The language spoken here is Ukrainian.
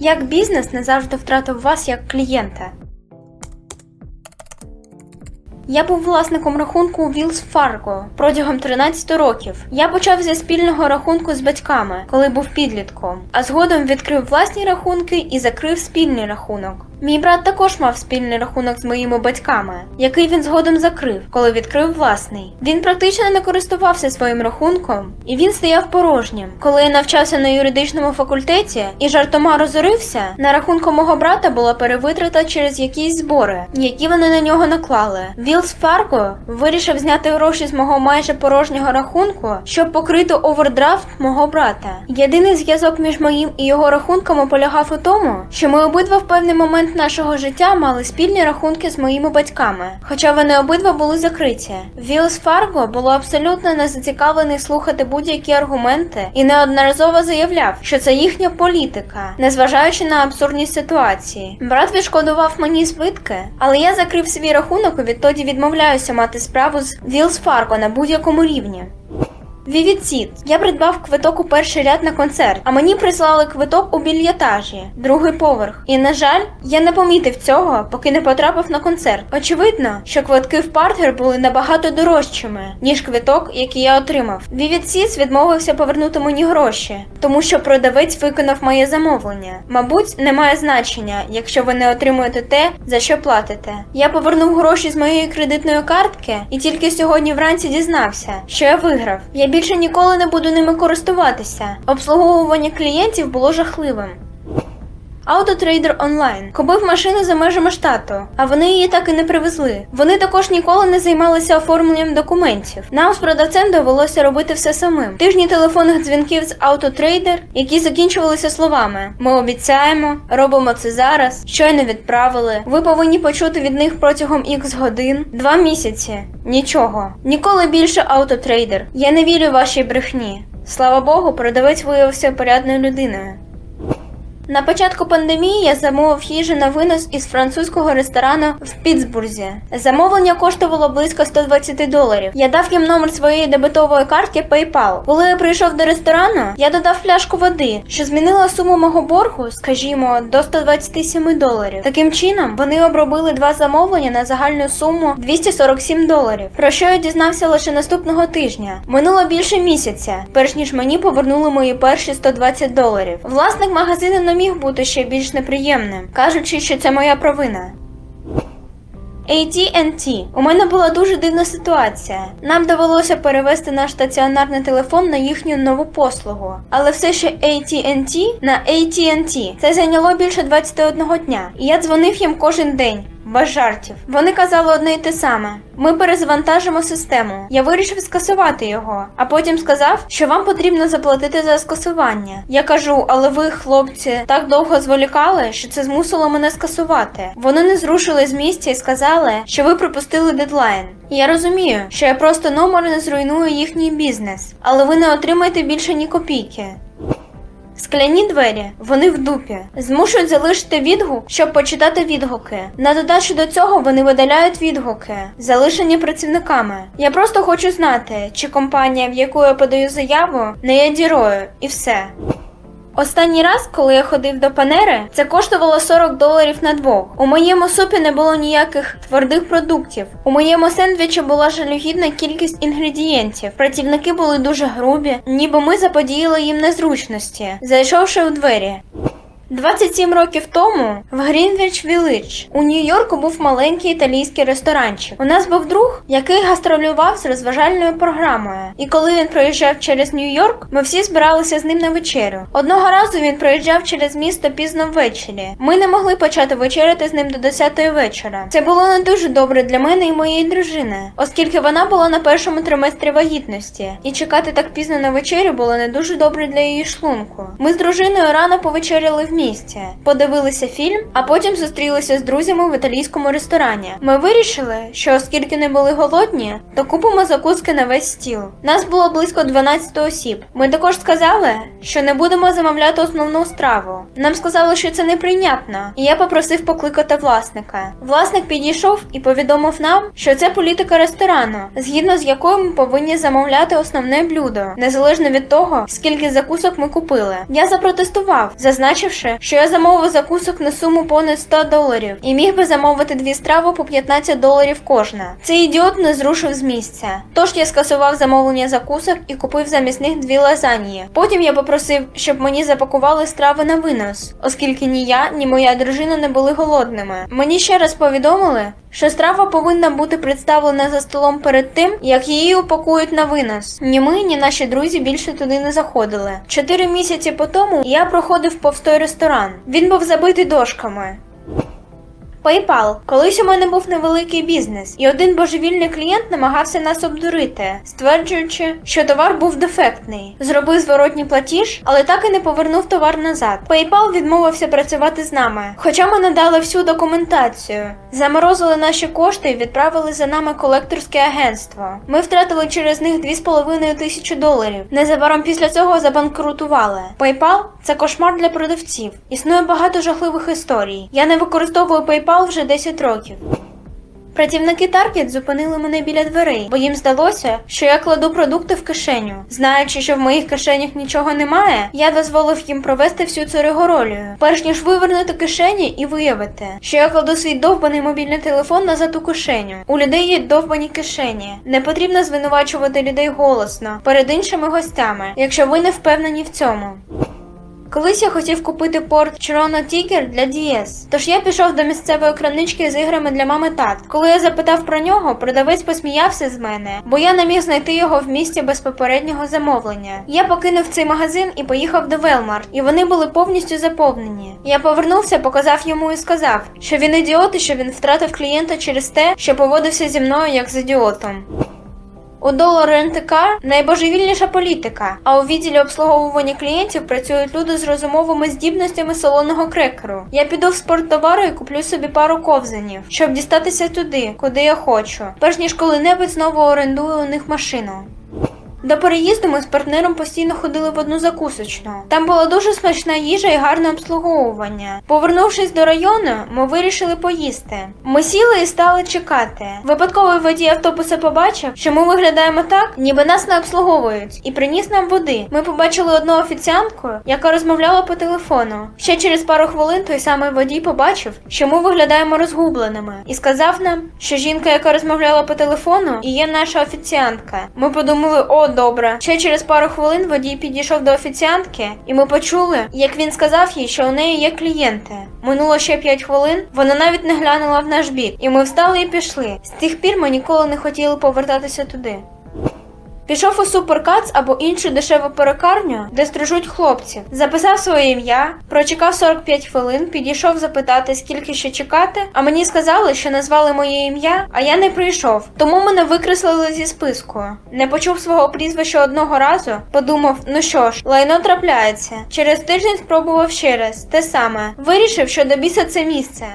Як бізнес не завжди втратив вас як клієнта. Я був власником рахунку Вілс Фарго протягом 13 років. Я почав зі спільного рахунку з батьками, коли був підлітком, а згодом відкрив власні рахунки і закрив спільний рахунок. Мій брат також мав спільний рахунок з моїми батьками, який він згодом закрив, коли відкрив власний. Він практично не користувався своїм рахунком, і він стояв порожнім. Коли я навчався на юридичному факультеті і жартома розорився, на рахунку мого брата була перевитрата через якісь збори, які вони на нього наклали. Вілс Фарго вирішив зняти гроші з мого майже порожнього рахунку, щоб покрити овердрафт мого брата. Єдиний зв'язок між моїм і його рахунками полягав у тому, що ми обидва в певний момент нашого життя мали спільні рахунки з моїми батьками, хоча вони обидва були закриті. Вілс Фарго було абсолютно не зацікавлений слухати будь-які аргументи і неодноразово заявляв, що це їхня політика, незважаючи на абсурдність ситуації. Брат відшкодував мені збитки, але я закрив свій рахунок і відтоді відмовляюся мати справу з Вілс Фарго на будь-якому рівні. Вівіцід. Я придбав квиток у перший ряд на концерт, а мені прислали квиток у більятажі, другий поверх. І на жаль, я не помітив цього, поки не потрапив на концерт. Очевидно, що квитки в партер були набагато дорожчими, ніж квиток, який я отримав. Вівіцід відмовився повернути мені гроші, тому що продавець виконав моє замовлення. Мабуть, не має значення, якщо ви не отримуєте те, за що платите. Я повернув гроші з моєї кредитної картки і тільки сьогодні вранці дізнався, що я виграв. Я більше ніколи не буду ними користуватися. Обслуговування клієнтів було жахливим. Автотрейдер онлайн купив машину за межами штату, а вони її так і не привезли. Вони також ніколи не займалися оформленням документів. Нам з продавцем довелося робити все самим. Тижні телефонних дзвінків з автотрейдер, які закінчувалися словами: Ми обіцяємо, робимо це зараз, щойно відправили. Ви повинні почути від них протягом ікс годин, два місяці. Нічого. Ніколи більше автотрейдер. Я не вірю вашій брехні. Слава Богу, продавець виявився порядною людиною. На початку пандемії я замовив їжу на винос із французького ресторану в Пітсбурзі. Замовлення коштувало близько 120 доларів. Я дав їм номер своєї дебетової картки PayPal. Коли я прийшов до ресторану, я додав пляшку води, що змінила суму мого боргу, скажімо, до 127 доларів. Таким чином, вони обробили два замовлення на загальну суму 247 доларів. Про що я дізнався лише наступного тижня. Минуло більше місяця, перш ніж мені повернули мої перші 120 доларів. Власник магазину не міг бути ще більш неприємним, кажучи, що це моя провина. AT&T. У мене була дуже дивна ситуація. Нам довелося перевести наш стаціонарний телефон на їхню нову послугу. Але все ще AT&T на AT&T. Це зайняло більше 21 дня. І я дзвонив їм кожен день. Без жартів. Вони казали одне й те саме. Ми перезавантажимо систему. Я вирішив скасувати його, а потім сказав, що вам потрібно заплатити за скасування. Я кажу, але ви, хлопці, так довго зволікали, що це змусило мене скасувати. Вони не зрушили з місця і сказали, що ви пропустили дедлайн. Я розумію, що я просто номер не зруйную їхній бізнес, але ви не отримаєте більше ні копійки. Скляні двері, вони в дупі. Змушують залишити відгук, щоб почитати відгуки. На додачу до цього вони видаляють відгуки, залишені працівниками. Я просто хочу знати, чи компанія, в яку я подаю заяву, не є дірою, і все. Останній раз, коли я ходив до Панери, це коштувало 40 доларів на двох. У моєму супі не було ніяких твердих продуктів. У моєму сендвічі була жалюгідна кількість інгредієнтів. Працівники були дуже грубі, ніби ми заподіяли їм незручності, зайшовши у двері. 27 років тому в Грінвіч Віллидж у Нью-Йорку був маленький італійський ресторанчик. У нас був друг, який гастролював з розважальною програмою. І коли він проїжджав через Нью-Йорк, ми всі збиралися з ним на вечерю. Одного разу він проїжджав через місто пізно ввечері. Ми не могли почати вечеряти з ним до 10 вечора. Це було не дуже добре для мене і моєї дружини, оскільки вона була на першому триместрі вагітності, і чекати так пізно на вечерю було не дуже добре для її шлунку. Ми з дружиною рано повечеряли в місті, подивилися фільм, а потім зустрілися з друзями в італійському ресторані. Ми вирішили, що оскільки не були голодні, то купимо закуски на весь стіл. Нас було близько 12 осіб. Ми також сказали, що не будемо замовляти основну страву. Нам сказали, що це неприйнятно, і я попросив покликати власника. Власник підійшов і повідомив нам, що це політика ресторану, згідно з якою ми повинні замовляти основне блюдо, незалежно від того, скільки закусок ми купили. Я запротестував, зазначивши, сказавши, що я замовив закусок на суму понад 100 доларів і міг би замовити дві страви по 15 доларів кожна. Цей ідіот не зрушив з місця. Тож я скасував замовлення закусок і купив замість них дві лазаньї. Потім я попросив, щоб мені запакували страви на винос, оскільки ні я, ні моя дружина не були голодними. Мені ще раз повідомили, що страва повинна бути представлена за столом перед тим, як її упакують на винос. Ні ми, ні наші друзі більше туди не заходили. Чотири місяці по тому я проходив повз той ресторан. Він був забитий дошками. PayPal. Колись у мене був невеликий бізнес, і один божевільний клієнт намагався нас обдурити, стверджуючи, що товар був дефектний. Зробив зворотній платіж, але так і не повернув товар назад. PayPal відмовився працювати з нами, хоча ми надали всю документацію. Заморозили наші кошти і відправили за нами колекторське агентство. Ми втратили через них 2,5 тисячі доларів. Незабаром після цього забанкрутували. PayPal – це кошмар для продавців. Існує багато жахливих історій. Я не використовую PayPal вже 10 років. Працівники Target зупинили мене біля дверей, бо їм здалося, що я кладу продукти в кишеню. Знаючи, що в моїх кишенях нічого немає, я дозволив їм провести всю цю ригоролію, перш ніж вивернути кишені і виявити, що я кладу свій довбаний мобільний телефон назад у кишеню. У людей є довбані кишені. Не потрібно звинувачувати людей голосно перед іншими гостями, якщо ви не впевнені в цьому. Колись я хотів купити порт Chrono Tiger для DS, тож я пішов до місцевої кранички з іграми для мами тат. Коли я запитав про нього, продавець посміявся з мене, бо я не міг знайти його в місті без попереднього замовлення. Я покинув цей магазин і поїхав до Велмарт, і вони були повністю заповнені. Я повернувся, показав йому і сказав, що він ідіот і що він втратив клієнта через те, що поводився зі мною як з ідіотом. У долару НТК найбожевільніша політика, а у відділі обслуговування клієнтів працюють люди з розумовими здібностями солоного крекеру. Я піду в спорттовару і куплю собі пару ковзанів, щоб дістатися туди, куди я хочу, перш ніж коли-небудь знову орендую у них машину. До переїзду ми з партнером постійно ходили в одну закусочну. Там була дуже смачна їжа і гарне обслуговування. Повернувшись до району, ми вирішили поїсти. Ми сіли і стали чекати. Випадковий водій автобуса побачив, що ми виглядаємо так, ніби нас не обслуговують, і приніс нам води. Ми побачили одну офіціантку, яка розмовляла по телефону. Ще через пару хвилин той самий водій побачив, що ми виглядаємо розгубленими, і сказав нам, що жінка, яка розмовляла по телефону, і є наша офіціантка. Ми подумали, о, добре. Ще через пару хвилин водій підійшов до офіціантки, і ми почули, як він сказав їй, що у неї є клієнти. Минуло ще 5 хвилин, вона навіть не глянула в наш бік, і ми встали і пішли. З тих пір ми ніколи не хотіли повертатися туди. Пішов у суперкац або іншу дешеву перекарню, де стрижуть хлопців. Записав своє ім'я, прочекав 45 хвилин, підійшов запитати, скільки ще чекати. А мені сказали, що назвали моє ім'я, а я не прийшов. Тому мене викреслили зі списку. Не почув свого прізвища одного разу, подумав: ну що ж, лайно трапляється. Через тиждень спробував ще раз те саме. Вирішив, що до біса це місце.